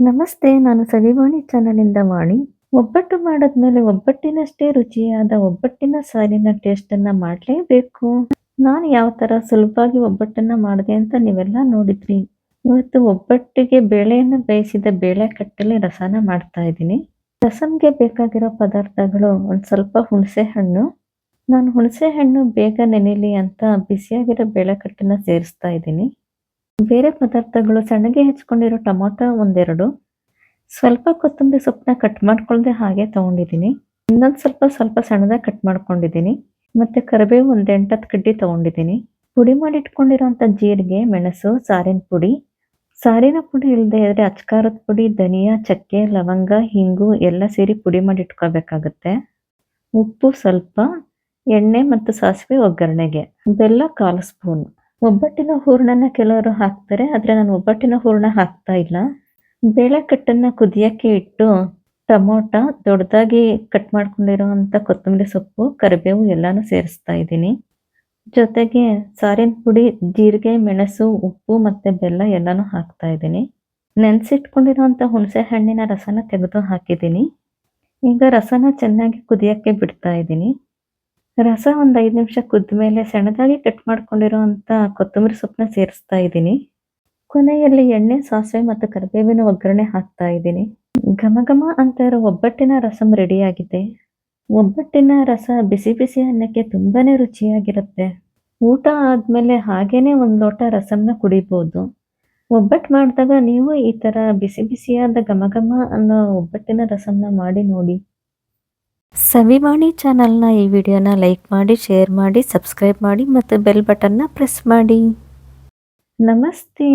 ನಮಸ್ತೆ, ನಾನು ಸವಿವಾಣಿ ಚಾನಲಿಂದ ವಾಣಿ. ಒಬ್ಬಟ್ಟು ಮಾಡಿದ್ಮೇಲೆ ಒಬ್ಬಟ್ಟಿನಷ್ಟೇ ರುಚಿಯಾದ ಒಬ್ಬಟ್ಟಿನ ಸಾರಿನ ಟೇಸ್ಟನ್ನು ಮಾಡಲೇಬೇಕು. ನಾನು ಯಾವ ಥರ ಸುಲಭವಾಗಿ ಒಬ್ಬಟ್ಟನ್ನು ಮಾಡಿದೆ ಅಂತ ನೀವೆಲ್ಲ ನೋಡಿದ್ರಿ. ಇವತ್ತು ಒಬ್ಬಟ್ಟಿಗೆ ಬೇಳೆಯನ್ನು ಬೇಯಿಸಿದ ಬೇಳೆ ಕಟ್ಟಲೆ ರಸನ ಮಾಡ್ತಾ ಇದ್ದೀನಿ. ರಸಮ್ಗೆ ಬೇಕಾಗಿರೋ ಪದಾರ್ಥಗಳು ಒಂದು ಸ್ವಲ್ಪ ಹುಣಸೆ ಹಣ್ಣು ನಾನು ಹುಣಸೆ ಹಣ್ಣು ಬೇಗ ನೆನೆಯಲಿ ಅಂತ ಬಿಸಿಯಾಗಿರೋ ಬೇಳೆ ಕಟ್ಟನ್ನು ಸೇರಿಸ್ತಾ ಇದ್ದೀನಿ. ಬೇರೆ ಪದಾರ್ಥಗಳು ಸಣ್ಣಗೆ ಹೆಚ್ಕೊಂಡಿರೋ ಟೊಮೊಟೊ ಒಂದೆರಡು, ಸ್ವಲ್ಪ ಕೊತ್ತಂಬರಿ ಸೊಪ್ಪನ್ನ ಕಟ್ ಮಾಡ್ಕೊಳ್ದೆ ಹಾಗೆ ತೊಗೊಂಡಿದ್ದೀನಿ. ಇನ್ನೊಂದು ಸ್ವಲ್ಪ ಸ್ವಲ್ಪ ಸಣ್ಣದಾಗಿ ಕಟ್ ಮಾಡ್ಕೊಂಡಿದ್ದೀನಿ. ಮತ್ತು ಕರಿಬೇವು ಒಂದು ಎಂಟತ್ತು ಕಡ್ಡಿ ತೊಗೊಂಡಿದ್ದೀನಿ. ಪುಡಿ ಮಾಡಿ ಇಟ್ಕೊಂಡಿರೋಂಥ ಜೀರಿಗೆ, ಮೆಣಸು, ಸಾರಿನ ಪುಡಿ. ಸಾರಿನ ಪುಡಿ ಇಲ್ಲದೆ ಇದ್ರೆ ಅಚ್ಕಾರದ ಪುಡಿ, ಧನಿಯಾ, ಚಕ್ಕೆ, ಲವಂಗ, ಹಿಂಗು ಎಲ್ಲ ಸೇರಿ ಪುಡಿ ಮಾಡಿ ಇಟ್ಕೋಬೇಕಾಗತ್ತೆ ಉಪ್ಪು ಸ್ವಲ್ಪ, ಎಣ್ಣೆ ಮತ್ತು ಸಾಸಿವೆ ಒಗ್ಗರಣೆಗೆ. ಬೆಲ್ಲ ಕಾಲು ಸ್ಪೂನ್. ಒಬ್ಬಟ್ಟಿನ ಹೂರಣನ ಕೆಲವರು ಹಾಕ್ತಾರೆ, ಆದರೆ ನಾನು ಒಬ್ಬಟ್ಟಿನ ಹೂರಣ ಹಾಕ್ತಾ ಇಲ್ಲ. ಬೇಳೆಕಟ್ಟನ್ನು ಕುದಿಯೋಕ್ಕೆ ಇಟ್ಟು ಟೊಮೊಟ ದೊಡ್ಡದಾಗಿ ಕಟ್ ಮಾಡ್ಕೊಂಡಿರೋವಂಥ ಕೊತ್ತಂಬರಿ ಸೊಪ್ಪು, ಕರಿಬೇವು ಎಲ್ಲನೂ ಸೇರಿಸ್ತಾ ಇದ್ದೀನಿ. ಜೊತೆಗೆ ಸಾರಿನ ಪುಡಿ, ಜೀರಿಗೆ, ಮೆಣಸು, ಉಪ್ಪು ಮತ್ತು ಬೆಲ್ಲ ಎಲ್ಲನೂ ಹಾಕ್ತಾ ಇದ್ದೀನಿ. ನೆನೆಸಿಟ್ಕೊಂಡಿರೋವಂಥ ಹುಣಸೆ ಹಣ್ಣಿನ ರಸನ ತೆಗೆದು ಹಾಕಿದ್ದೀನಿ. ಈಗ ರಸನ ಚೆನ್ನಾಗಿ ಕುದಿಯೋಕ್ಕೆ ಬಿಡ್ತಾ ಇದ್ದೀನಿ. ರಸ ಒಂದು ಐದು ನಿಮಿಷ ಕುದ್ದ ಮೇಲೆ ಸಣ್ಣದಾಗಿ ಕಟ್ ಮಾಡ್ಕೊಂಡಿರೋವಂಥ ಕೊತ್ತಂಬರಿ ಸೊಪ್ಪನ್ನ ಸೇರಿಸ್ತಾ ಇದ್ದೀನಿ. ಕೊನೆಯಲ್ಲಿ ಎಣ್ಣೆ, ಸಾಸಿವೆ ಮತ್ತು ಕರಿಬೇವಿನ ಒಗ್ಗರಣೆ ಹಾಕ್ತಾ ಇದ್ದೀನಿ. ಘಮ ಘಮ ಅಂತ ಇರೋ ಒಬ್ಬಟ್ಟಿನ ರಸಂ ರೆಡಿಯಾಗಿದೆ ಒಬ್ಬಟ್ಟಿನ ರಸ ಬಿಸಿ ಬಿಸಿ ಅನ್ನಕ್ಕೆ ತುಂಬಾ ರುಚಿಯಾಗಿರುತ್ತೆ. ಊಟ ಆದಮೇಲೆ ಹಾಗೇನೆ ಒಂದು ಲೋಟ ರಸಂನ ಕುಡಿಬೋದು. ಒಬ್ಬಟ್ಟು ಮಾಡಿದಾಗ ನೀವು ಈ ಥರ ಬಿಸಿ ಬಿಸಿಯಾದ ಘಮ ಘಮ ಅನ್ನೋ ಒಬ್ಬಟ್ಟಿನ ರಸಂನ ಮಾಡಿ ನೋಡಿ. ಸವಿವಾಣಿ ಚಾನಲ್ನ ಈ ವಿಡಿಯೋನ ಲೈಕ್ ಮಾಡಿ, ಶೇರ್ ಮಾಡಿ, ಸಬ್ಸ್ಕ್ರೈಬ್ ಮಾಡಿ ಮತ್ತು ಬೆಲ್ ಬಟನ್ನ ಪ್ರೆಸ್ ಮಾಡಿ. ನಮಸ್ತೆ.